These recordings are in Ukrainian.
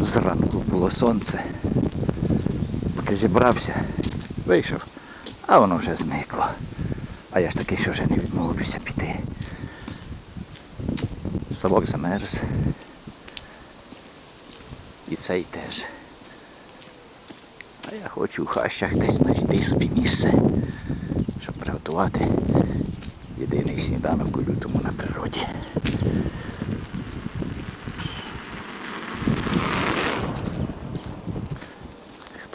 Зранку було сонце. Поки зібрався, вийшов, а воно вже зникло. А я ж такий, що вже не відмовлюся піти. Ставок замерз. І цей теж. А я хочу у хащах десь знайти собі місце, щоб приготувати єдиний сніданок у лютому на природі.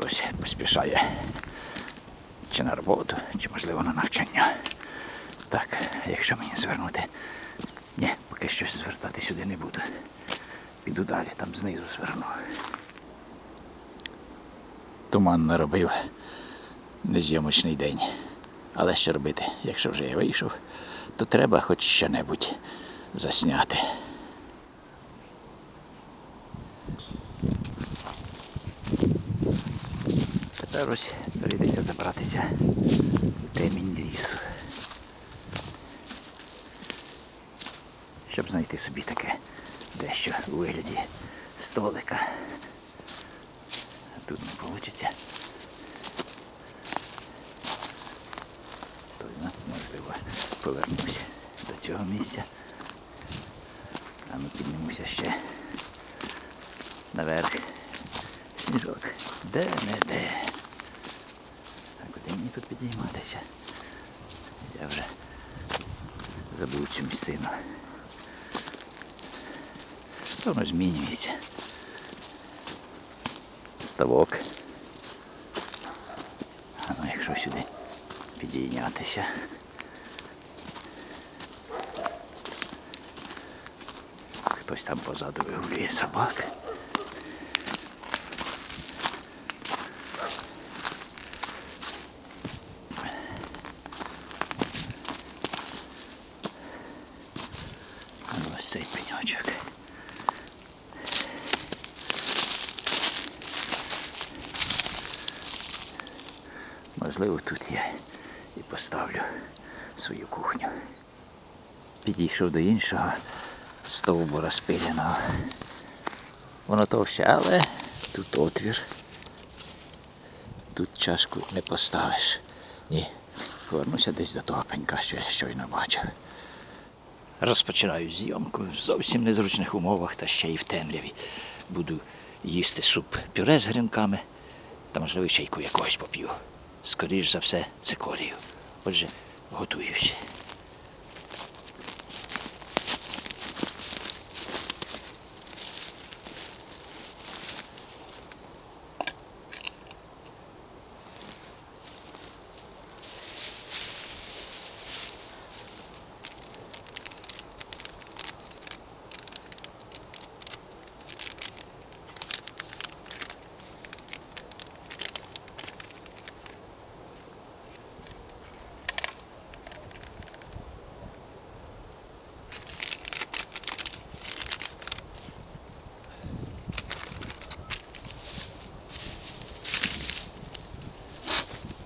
Хтось поспішає чи на роботу, чи можливо на навчання. Так, якщо мені звернути. Ні, поки що звертати сюди не буду. Піду далі, там знизу зверну. Туман наробив незйомочний день. Але що робити, якщо вже я вийшов, то треба хоч що-небудь засняти. Ось прийдеться забратися в темінь лісу. Щоб знайти собі таке дещо у вигляді столика. Тут не вийде. То можливо, повернуся до цього місця. А ми піднімемося ще наверх. Сніжок. Де не де. А куди мені тут підійматися? Я вже забув місцину. То Воно змінюється. Ставок. А ну якщо сюди підійнятися. Хтось там позаду вигулює собак. Цей пеньочок. Можливо, тут я і поставлю свою кухню. Підійшов до іншого стовбура спиляного. Воно товще, але тут отвір. Тут чашку не поставиш. Ні. Повернуся десь до того пенька, що я щойно бачив. Розпочинаю зйомку в зовсім незручних умовах та ще й в темряві. Буду їсти суп пюре з гринками та, можливо, чайку якогось поп'ю. Скоріш за все, цикорію. Отже, готуюсь.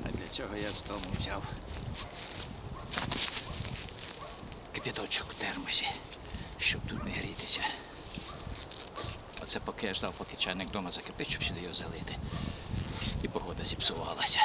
А для цього я з дому взяв кипяточок у термосі, щоб тут не грітися. Оце поки я ждав, поки чайник вдома закипить, щоб сюди його залити. І погода зіпсувалася.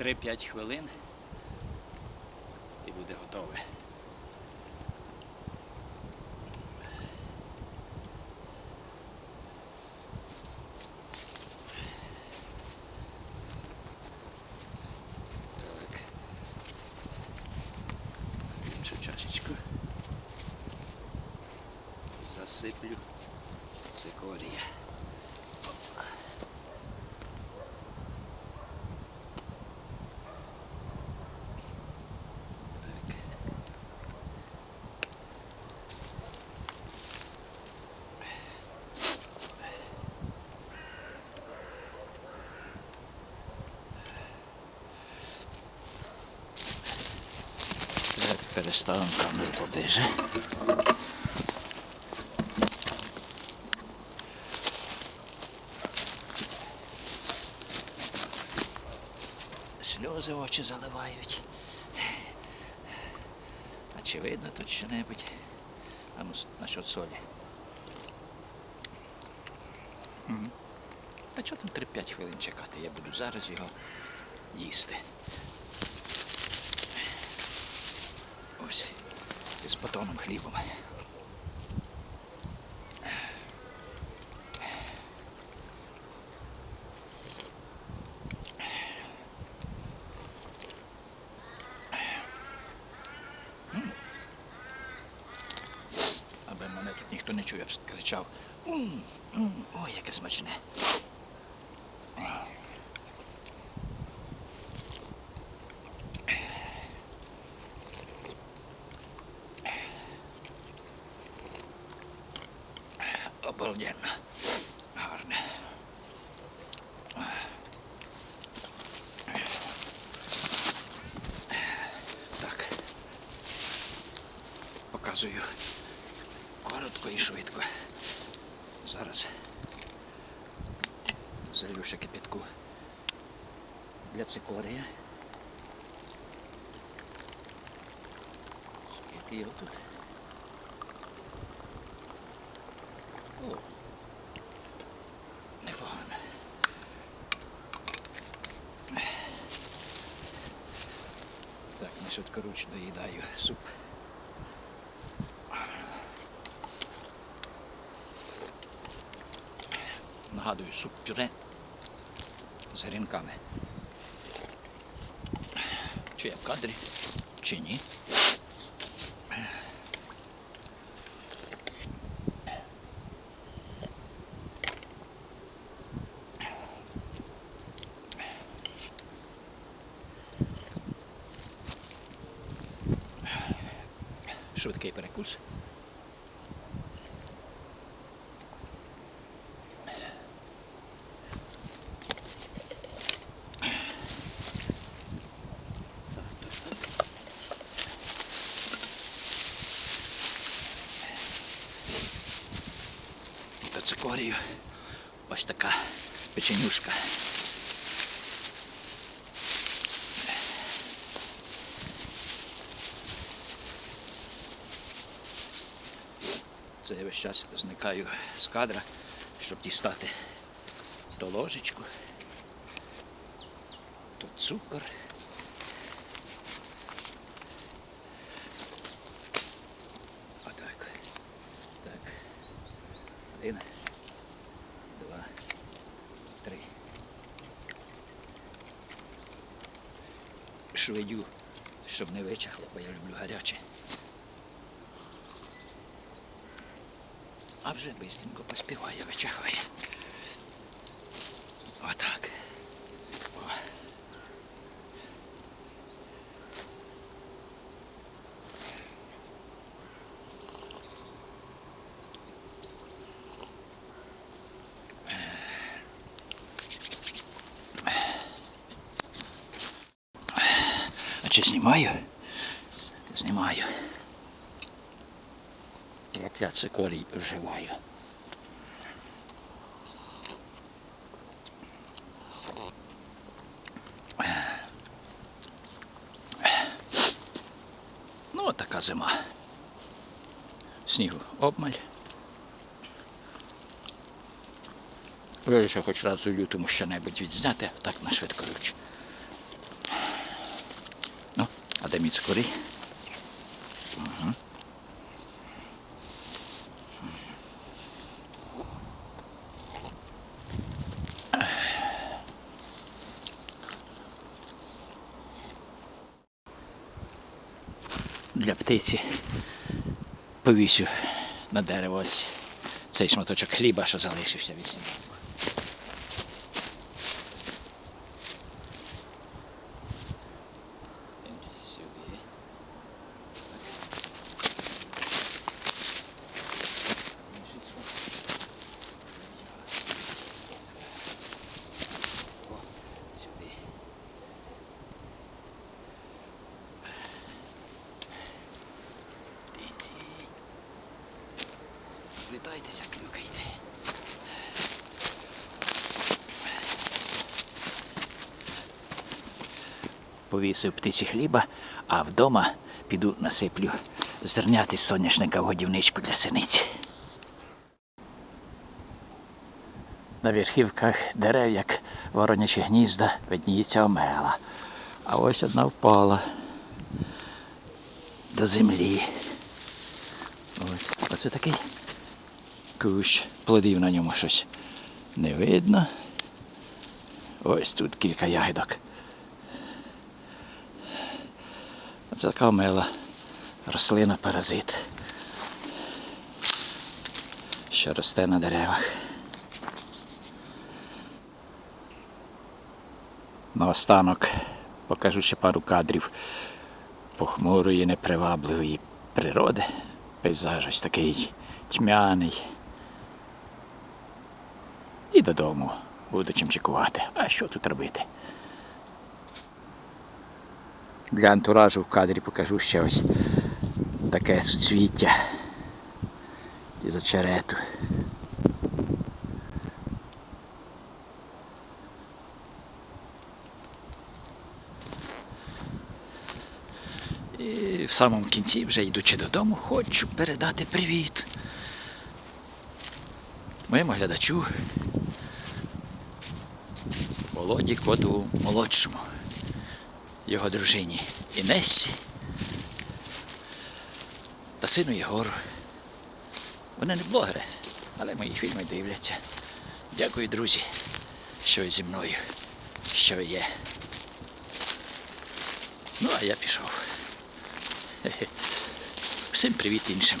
Три-п'ять хвилин і буде готове. Засиплю цикорія. Переставимо камеру поближе. Сльози очі заливають. А чи видно тут що-небудь? А ну, насчет солі. Мгм. Та чого там 3-5 хвилин чекати? Я буду зараз його їсти. Ось. З батоном хлібом. Аби мене тут ніхто не чує, я б кричав. «Ум, ум, Ой, яке смачне. Показую коротко і швидко. Зараз залью кипятку для цикорія. Скільки його тут? О, непогано. Так, на швидкоруч доїдаю суп. Нагадую, суп пюре з грінками. Чи я в кадрі, чи ні. До ось така печенюшка. Це я весь час зникаю з кадра, щоб дістати то ложечку, то цукор. Швидю, щоб не вичахло, бо я люблю гаряче. А вже бистренько поспіває, вичахає. Отак. О. А чи знімаю? Знімаю. Як я цикорій вживаю. Ну, от така зима. Снігу обмаль. Вирішив хоч раз у лютому що-небудь відзняти, так на швидкоруч. Ну, де для птиці повісю на дерево ось цей шматочок хліба, що залишився від сніданку. Сюди. О, Сюди. Повісив птиці хліба, а вдома піду насиплю зерняти соняшника в годівничку для синиці. На верхівках дерев, як воронячі гнізда, видніється омела. А ось одна впала до землі. Ось, оце такий кущ. Плодів на ньому щось не видно. Ось тут кілька ягідок. Оце така омела. Рослина паразит. Що росте на деревах. Наостанок покажу ще пару кадрів похмурої, непривабливої природи. Пейзаж ось такий тьмяний. І додому буду чим чекувати. А що тут робити? Для антуражу в кадрі покажу ще ось таке суцвіття із очерету. І в самому кінці, вже йдучи додому, хочу передати привіт моєму глядачу Володі Коту молодшому, його дружині Інесі та сину Єгору. Вони не блогери, але мої фільми дивляться. Дякую, друзі, що ви зі мною, що ви є. Ну, а я пішов. Всім привіт іншим.